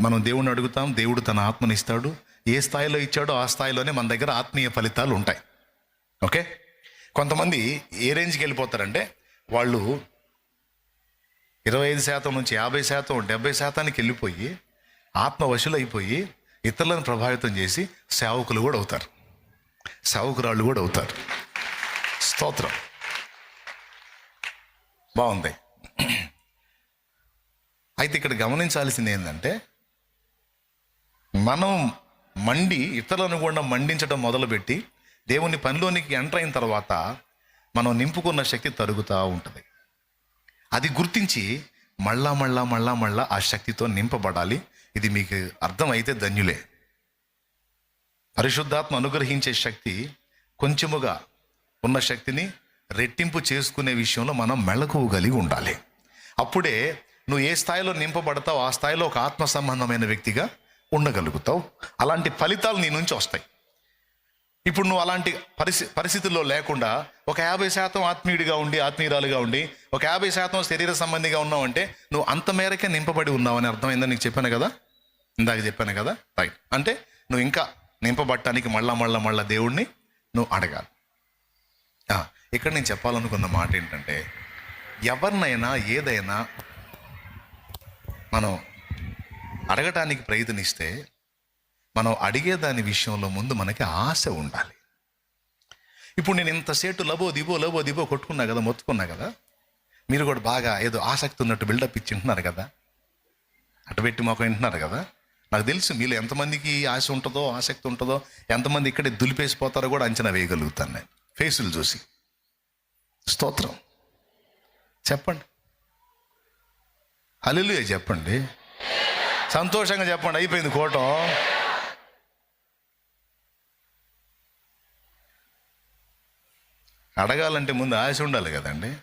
మనం దేవుణ్ణి అడుగుతాం దేవుడు తన ఆత్మనిస్తాడు ఏ స్థాయిలో ఇచ్చాడో ఆ స్థాయిలోనే మన దగ్గర ఆత్మీయ ఫలితాలు ఉంటాయి. ఓకే? కొంతమంది ఏ రేంజ్కి వెళ్ళిపోతారంటే వాళ్ళు ఇరవై ఐదు శాతం నుంచి యాభై శాతం డెబ్బై శాతానికి వెళ్ళిపోయి ఆత్మవశులైపోయి ఇతరులను ప్రభావితం చేసి సేవకులు కూడా అవుతారు. సేవకురాళ్ళు కూడా అవుతారు. స్తోత్రం. బాగుంది. అయితే ఇక్కడ గమనించాల్సింది ఏంటంటే మనం మండి ఇతరులను కూడా మండించడం మొదలుపెట్టి దేవుని పనిలోనికి ఎంటర్ అయిన తర్వాత మనం నింపుకున్న శక్తి తరుగుతూ ఉంటుంది. అది గుర్తించి మళ్ళా మళ్ళా మళ్ళా మళ్ళా ఆ శక్తితో నింపబడాలి. ఇది మీకు అర్థమైతే ధన్యులే. పరిశుద్ధాత్మ అనుగ్రహించే శక్తి కొంచెముగా ఉన్న శక్తిని రెట్టింపు చేసుకునే విషయంలో మనం మెళకువ కలిగి ఉండాలి. అప్పుడే నువ్వు ఏ స్థాయిలో నింపబడతావు ఆ స్థాయిలో ఒక ఆత్మ సంబంధమైన వ్యక్తిగా ఉండగలుగుతావు. అలాంటి ఫలితాలు నీ నుంచి వస్తాయి. ఇప్పుడు నువ్వు అలాంటి పరిస్థి పరిస్థితుల్లో లేకుండా ఒక యాభై శాతం ఆత్మీయుడిగా ఉండి ఆత్మీయురాలుగా ఉండి ఒక యాభై శాతం శరీర సంబంధిగా ఉన్నావంటే నువ్వు అంత మేరకే నింపబడి ఉన్నావని అర్థమైందని నీకు చెప్పాను కదా? ఇందాక చెప్పాను కదా? రైట్ అంటే నువ్వు ఇంకా నింపబట్టడానికి మళ్ళా మళ్ళా మళ్ళా దేవుణ్ణి నువ్వు అడగాలి. ఇక్కడ నేను చెప్పాలనుకున్న మాట ఏంటంటే ఎవరినైనా ఏదైనా మనం అడగటానికి ప్రయత్నిస్తే మనం అడిగే దాని విషయంలో ముందు మనకి ఆశ ఉండాలి. ఇప్పుడు నేను ఇంతసేపు లబో దిబో లబో దిబో కొట్టుకున్నా కదా మొత్తుకున్నా కదా మీరు కూడా బాగా ఏదో ఆసక్తి ఉన్నట్టు బిల్డప్ ఇచ్చి ఉంటున్నారు కదా అటు పెట్టి మాకు వింటున్నారు కదా నాకు తెలుసు మీలో ఎంతమందికి ఆశ ఉంటుందో ఆసక్తి ఉంటుందో ఎంతమంది ఇక్కడే దులిపేసిపోతారో కూడా అంచనా వేయగలుగుతాను నేను. ఫేసులు చూసి. స్తోత్రం. చెప్పండి. హల్లెలూయా చెప్పండి. సంతోషంగా చెప్పండి అయిపోయింది కోటం. అడగాలంటే ముందు ఆశ ఉండాలి కదండి.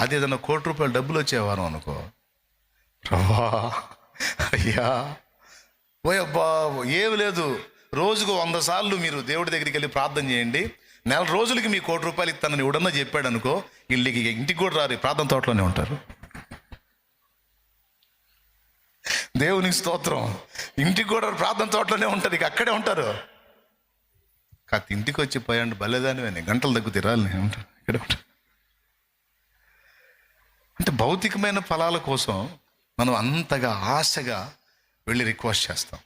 అది ఏదైనా కోటి రూపాయలు డబ్బులు వచ్చేవారం అనుకో. ప్రభా అయ్యా. ఓయబ్బా ఏమి లేదు. రోజుకు వంద సార్లు మీరు దేవుడి దగ్గరికి వెళ్ళి ప్రార్థన చేయండి. నెల రోజులకి మీ కోటి రూపాయలు ఇస్తానని ఎవడన్నా చెప్పాడు అనుకో వీళ్ళకి ఇంటికి కూడా రారు ప్రార్థన తోటలోనే ఉంటారు. దేవునికి స్తోత్రం. ఇంటికి కూడా ప్రార్థన తోటలోనే ఉంటుంది ఇక అక్కడే ఉంటారు. కాదు ఇంటికి వచ్చి పోయండి భలేదానివే గంటలు తగ్గు తిరాలి నేను ఉంటాను ఉంటాను అంటే భౌతికమైన ఫలాల కోసం మనం అంతగా ఆశగా వెళ్ళి రిక్వెస్ట్ చేస్తాం.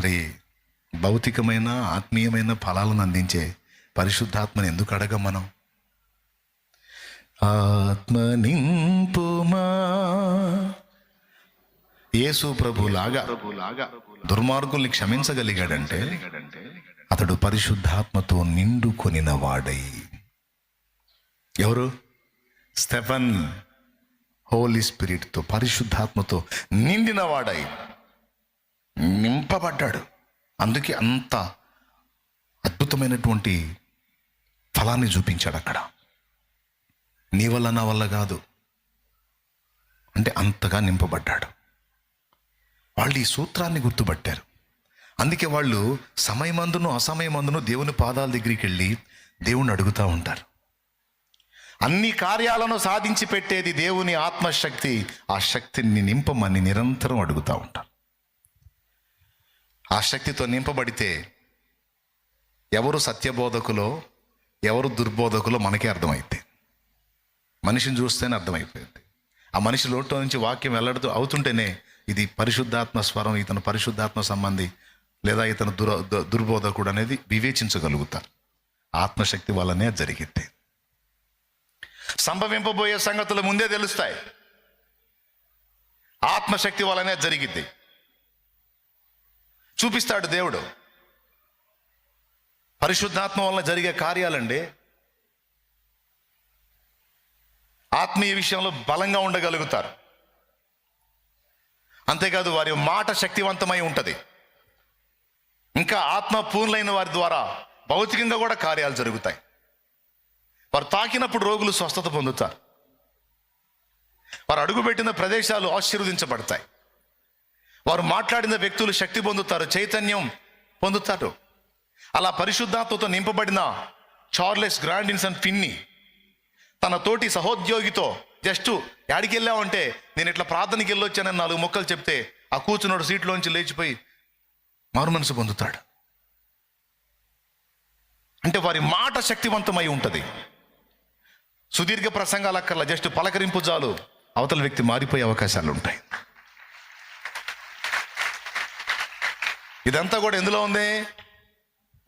మరి భౌతికమైన ఆత్మీయమైన ఫలాలను అందించే పరిశుద్ధాత్మని ఎందుకు అడగం మనం? ఆత్మ నింపుమా యేసు ప్రభులాగా దుర్మార్గుల్ని క్షమించగలిగాడంటే అతడు పరిశుద్ధాత్మతో నిండుకొనిన వాడై ఎవరు? స్టెఫన్ హోలీ స్పిరిట్తో పరిశుద్ధాత్మతో నిండిన వాడై నింపబడ్డాడు. అందుకే అంత అద్భుతమైనటువంటి ఫలాన్ని చూపించాడు అక్కడ. నీ వల్ల నా వల్ల కాదు. అంటే అంతగా నింపబడ్డాడు. వాళ్ళు ఈ సూత్రాన్ని గుర్తుపట్టారు. అందుకే వాళ్ళు సమయమందును అసమయమందును దేవుని పాదాల దగ్గరికి వెళ్ళి దేవుణ్ణి అడుగుతూ ఉంటారు. అన్ని కార్యాలను సాధించి పెట్టేది దేవుని ఆత్మశక్తి. ఆ శక్తిని నింపమని నిరంతరం అడుగుతూ ఉంటారు. ఆ శక్తితో నింపబడితే ఎవరు సత్యబోధకులో ఎవరు దుర్బోధకులో మనకే అర్థమైతే. మనిషిని చూస్తేనే అర్థమైపోయింది. ఆ మనిషి లోటు నుంచి వాక్యం వెల్లడుతూ అవుతుంటేనే ఇది పరిశుద్ధాత్మ స్వరం ఇతను పరిశుద్ధాత్మ సంబంధి లేదా ఇతను దుర దుర్బోధకుడు అనేది వివేచించగలుగుతారు. ఆత్మశక్తి వల్లనే జరిగింది సంభవింపబోయే సంగతులు ముందే తెలుస్తాయి. ఆత్మశక్తి వల్లనే జరిగిద్ది. చూపిస్తాడు దేవుడు. పరిశుద్ధాత్మ వలన జరిగే కార్యాలండి ఆత్మీయ విషయంలో బలంగా ఉండగలుగుతారు. అంతేకాదు వారి మాట శక్తివంతమై ఉంటుంది. ఇంకా ఆత్మ పూర్ణులైన వారి ద్వారా భౌతికంగా కూడా కార్యాలు జరుగుతాయి. వారు తాకినప్పుడు రోగులు స్వస్థత పొందుతారు. వారు అడుగుపెట్టిన ప్రదేశాలు ఆశీర్వదించబడతాయి. వారు మాట్లాడిన వ్యక్తులు శక్తి పొందుతారు చైతన్యం పొందుతారు. అలా పరిశుద్ధాత్మతో నింపబడిన చార్లెస్ గ్రాండిన్సన్ ఫిన్ని తన తోటి సహోద్యోగితో జస్ట్ యాడికి వెళ్ళావంటే నేను ఇట్లా ప్రార్థనకి వెళ్ళొచ్చానని నాలుగు మొక్కలు చెప్తే ఆ కూర్చున్నాడు సీట్లోంచి లేచిపోయి మారు మనసు పొందుతాడు. అంటే వారి మాట శక్తివంతమై ఉంటుంది. సుదీర్ఘ ప్రసంగాలు అక్కర్లా జస్ట్ పలకరింపు చాలు అవతల వ్యక్తి మారిపోయే అవకాశాలు ఉంటాయి. ఇదంతా కూడా ఎందులో ఉంది?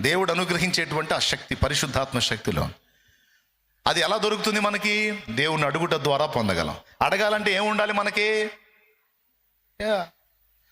దేవుడు అనుగ్రహించేటువంటి ఆ శక్తి పరిశుద్ధాత్మ శక్తిలో అది ఎలా దొరుకుతుంది మనకి? దేవుని అడుగుట ద్వారా పొందగలం. అడగాలంటే ఏం ఉండాలి మనకి?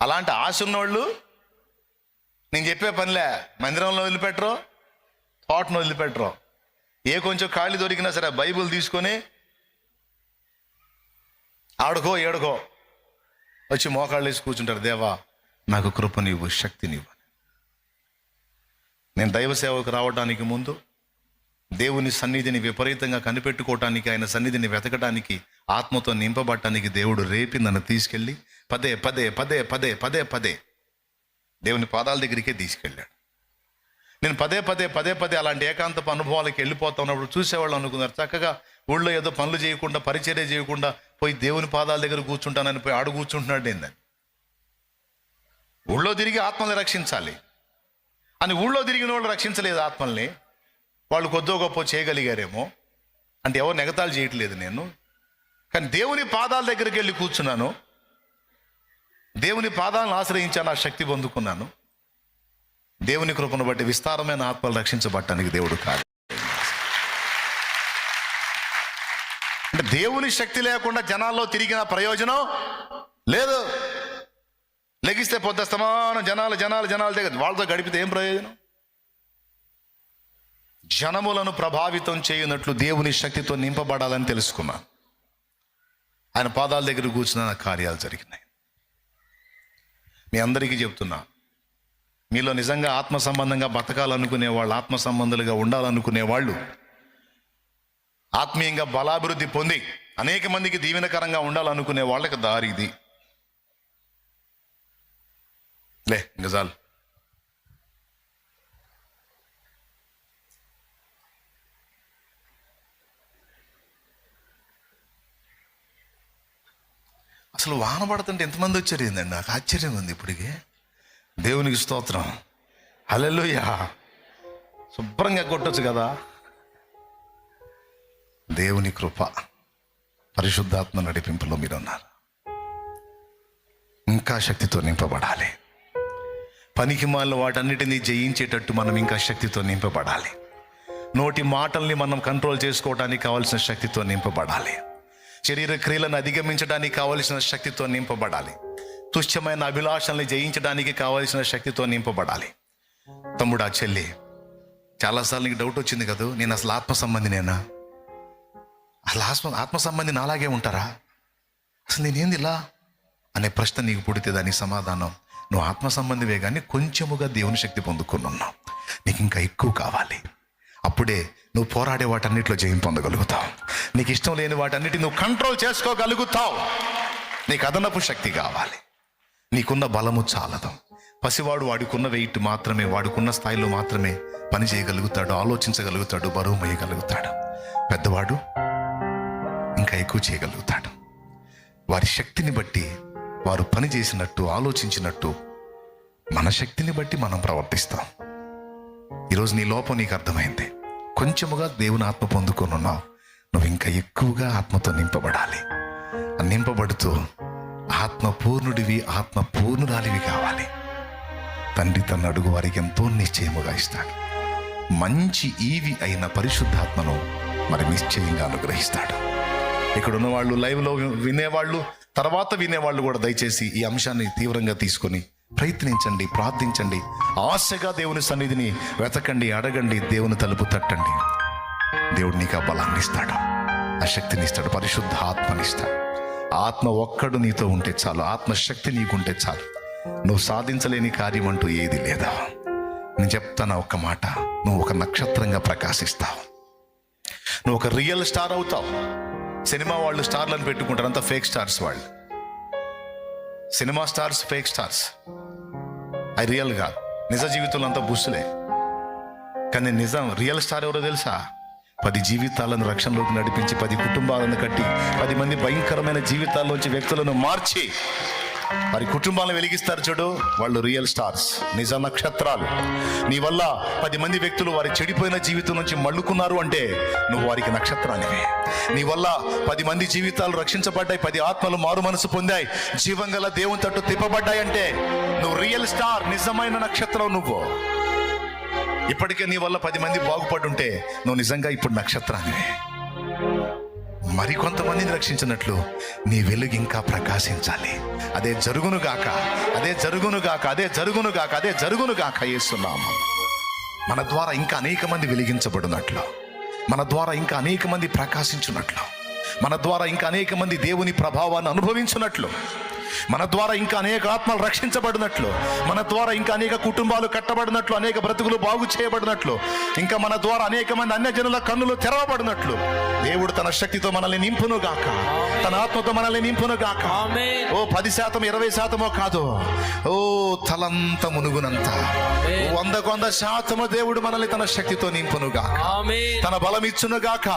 అలాంటి ఆశ ఉన్నోళ్ళు నేను చెప్పే పనిలే మందిరంలో వదిలిపెట్టరు తోటను వదిలిపెట్టరు. ఏ కొంచెం ఖాళీ దొరికినా సరే బైబిల్ తీసుకొని ఆడుకో ఏడుకో. వచ్చి మోకాళ్ళు వేసి కూర్చుంటారు దేవా నాకు కృప నీవు శక్తి నీవు నేను దైవ సేవకు రావడానికి ముందు దేవుని సన్నిధిని విపరీతంగా కనిపెట్టుకోవటానికి ఆయన సన్నిధిని వెతకడానికి ఆత్మతో నింపబడటానికి దేవుడు రేపి నన్ను తీసుకెళ్ళి పదే పదే పదే పదే పదే పదే దేవుని పాదాల దగ్గరికే తీసుకెళ్ళాడు. నేను పదే పదే పదే పదే అలాంటి ఏకాంతపు అనుభవాలకి వెళ్ళిపోతా ఉన్నప్పుడు చూసేవాళ్ళు అనుకున్నారు. చక్కగా ఊళ్ళో ఏదో పనులు చేయకుండా పరిచర్య చేయకుండా పోయి దేవుని పాదాల దగ్గర కూర్చుంటానని పోయి ఆడు కూర్చుంటున్నాడు ఏందని ఊళ్ళో తిరిగి ఆత్మల్ని రక్షించాలి. అని ఊళ్ళో తిరిగిన వాళ్ళు రక్షించలేదు ఆత్మల్ని. వాళ్ళు కొద్దో గొప్ప చేయగలిగారేమో. అంటే ఎవరు నెగతాలు చేయట్లేదు నేను. కానీ దేవుని పాదాల దగ్గరికి వెళ్ళి కూర్చున్నాను. దేవుని పాదాలను ఆశ్రయించాను ఆ శక్తి పొందుకున్నాను. దేవుని కృపను బట్టి విస్తారమైన ఆత్మలు రక్షించబట్టడానికి దేవుడు కాదు. అంటే దేవుని శక్తి లేకుండా జనాల్లో తిరిగిన ప్రయోజనం లేదు. లెగిస్తే పొద్దుస్తమానం జనాలు జనాలు జనాలు దగ్గర వాళ్ళతో గడిపితే ఏం ప్రయోజనం? జనములను ప్రభావితం చేయనట్లు దేవుని శక్తితో నింపబడాలని తెలుసుకున్నాను ఆయన పాదాల దగ్గర కూర్చున్న నా కార్యాలు జరిగినాయి. మీ అందరికీ చెప్తున్నా మీలో నిజంగా ఆత్మ సంబంధంగా బతకాలనుకునే వాళ్ళు ఆత్మ సంబంధులుగా ఉండాలనుకునే వాళ్ళు ఆత్మీయంగా బలాభివృద్ధి పొంది అనేక మందికి దీవెనకరంగా ఉండాలనుకునే వాళ్ళకి దారి ఇది. లే నిజాలు. అసలు వాన పడుతుంటే ఎంతమంది వచ్చారు ఏందండి? నాకు ఆశ్చర్యం ఉంది ఇప్పటికి. దేవునికి స్తోత్రం. హల్లెలూయా. శుభ్రంగా కొట్టచ్చు కదా. దేవుని కృప పరిశుద్ధాత్మ నడిపింపులో మీరు ఉన్నారు ఇంకా శక్తితో నింపబడాలి. పనికి మాలిన వాటన్నిటినీ జయించేటట్టు మనం ఇంకా శక్తితో నింపబడాలి. నోటి మాటల్ని మనం కంట్రోల్ చేసుకోవడానికి కావాల్సిన శక్తితో నింపబడాలి. శరీర క్రియలను అధిగమించడానికి కావలసిన శక్తితో నింపబడాలి. తుచ్చమైన అభిలాషల్ని జయించడానికి కావలసిన శక్తితో నింపబడాలి. తమ్ముడా చెల్లి చాలాసార్లు నీకు డౌట్ వచ్చింది కదా? నేను అసలు ఆత్మ సంబంధినేనా అసలు ఆత్మ ఆత్మ సంబంధి నాలాగే ఉంటారా? అసలు నేనేంది ఇలా? అనే ప్రశ్న నీకు పుడితే దానికి సమాధానం. నువ్వు ఆత్మ సంబంధివే కానీ కొంచెముగా దేవుని శక్తి పొందుకున్నావు నీకు ఇంకా ఎక్కువ కావాలి. అప్పుడే నువ్వు పోరాడే వాటన్నిటిలో జయం పొందగలుగుతావు. నీకు ఇష్టం లేని వాటన్నిటి నువ్వు కంట్రోల్ చేసుకోగలుగుతావు. నీకు అదనపు శక్తి కావాలి. నీకున్న బలము చాలదు. పసివాడు వాడుకున్న వెయిట్ మాత్రమే వాడుకున్న స్థాయిలో మాత్రమే పని చేయగలుగుతాడు ఆలోచించగలుగుతాడు బరువు వేయగలుగుతాడు పెద్దవాడు ఇంకా ఎక్కువ చేయగలుగుతాడు. వారి శక్తిని బట్టి వారు పని చేసినట్టు ఆలోచించినట్టు మన శక్తిని బట్టి మనం ప్రవర్తిస్తాం. ఈరోజు నీ లోపం నీకు అర్థమైంది. కొంచెముగా దేవుని ఆత్మ పొందుకొని ఉన్నావు. నువ్వు ఇంకా ఎక్కువగా ఆత్మతో నింపబడాలి. నింపబడుతూ ఆత్మ పూర్ణుడివి ఆత్మ పూర్ణురాలివి కావాలి. తండ్రి తన అడుగు వారికి ఎంతో నిశ్చయముగా ఇస్తాడు. మంచి ఈవి అయిన పరిశుద్ధాత్మను మరి నిశ్చయంగా అనుగ్రహిస్తాడు. ఇక్కడ ఉన్న వాళ్ళు లైవ్లో వినేవాళ్ళు తర్వాత వినేవాళ్ళు కూడా దయచేసి ఈ అంశాన్ని తీవ్రంగా తీసుకొని ప్రయత్నించండి ప్రార్థించండి. ఆశగా దేవుని సన్నిధిని వెతకండి అడగండి దేవుని తలుపు తట్టండి. దేవుడు నీకు ఆ బలాన్ని ఇస్తాడు ఆ శక్తిని ఇస్తాడు పరిశుద్ధ ఆత్మనిస్తాడు ఆత్మ ఒక్కడు నీతో ఉంటే చాలు. ఆత్మశక్తి నీకుంటే చాలు. నువ్వు సాధించలేని కార్యం అంటూ ఏది లేదా? నేను చెప్తాను ఒక్క మాట. నువ్వు ఒక నక్షత్రంగా ప్రకాశిస్తావు. నువ్వు ఒక రియల్ స్టార్ అవుతావు. సినిమా వాళ్ళు స్టార్లను పెట్టుకుంటారు. అంతా ఫేక్ స్టార్స్ వాళ్ళు. Cinema stars fake stars. అవి రియల్గా నిజ జీవితంలో అంతా బుస్సులే. కానీ నిజం రియల్ స్టార్ ఎవరో తెలుసా? పది జీవితాలను రక్షణలోకి నడిపించి పది కుటుంబాలను కట్టి పది మంది భయంకరమైన జీవితాల్లోంచి వ్యక్తులను మార్చి వారి కుటుంబాలను వెలిగిస్తారు చూడు. వాళ్ళు రియల్ స్టార్స్ నిజ నక్షత్రాలు. నీ వల్ల పది మంది వ్యక్తులు వారి చెడిపోయిన జీవితం నుంచి మళ్ళుకున్నారు అంటే నువ్వు వారికి నక్షత్రానివి. నీ వల్ల పది మంది జీవితాలు రక్షించబడ్డాయి పది ఆత్మలు మారు మనసు పొందాయి జీవం గల దేవుని తట్టు తిప్పబడ్డాయి అంటే నువ్వు రియల్ స్టార్ నిజమైన నక్షత్రం నువ్వు. ఇప్పటికే నీ వల్ల పది మంది బాగుపడుంటే నువ్వు నిజంగా ఇప్పుడు నక్షత్రానివే మరి కొంతమందిని రక్షించినట్లు నీ వెలుగు ఇంకా ప్రకాశించాలి. అదే జరుగునుగాక అదే జరుగునుగాక అదే జరుగునుగాక అదే జరుగునుగాక వేస్తున్నాము మన ద్వారా ఇంకా అనేక మంది వెలిగించబడినట్లు మన ద్వారా ఇంకా అనేక మంది ప్రకాశించున్నట్లు మన ద్వారా ఇంకా అనేక మంది దేవుని ప్రభావాన్ని అనుభవించున్నట్లు మన ద్వారా ఇంకా అనేక ఆత్మలు రక్షించబడినట్లు మన ద్వారా ఇంకా అనేక కుటుంబాలు కట్టబడినట్లు అనేక బ్రతుకులు బాగు చేయబడినట్లు ఇంకా మన ద్వారా అనేక మంది అన్యజనుల కన్నులు తెరవబడినట్లు. దేవుడు తన శక్తితో మనల్ని నింపును గాక తన ఆత్మతో మనల్ని నింపును గాక. ఓ పది శాతం ఇరవై శాతమో కాదు ఓ తలంత మునుగునంత. వంద శాతము దేవుడు మనల్ని తన శక్తితో నింపును గాక తన బలం ఇచ్చును గాక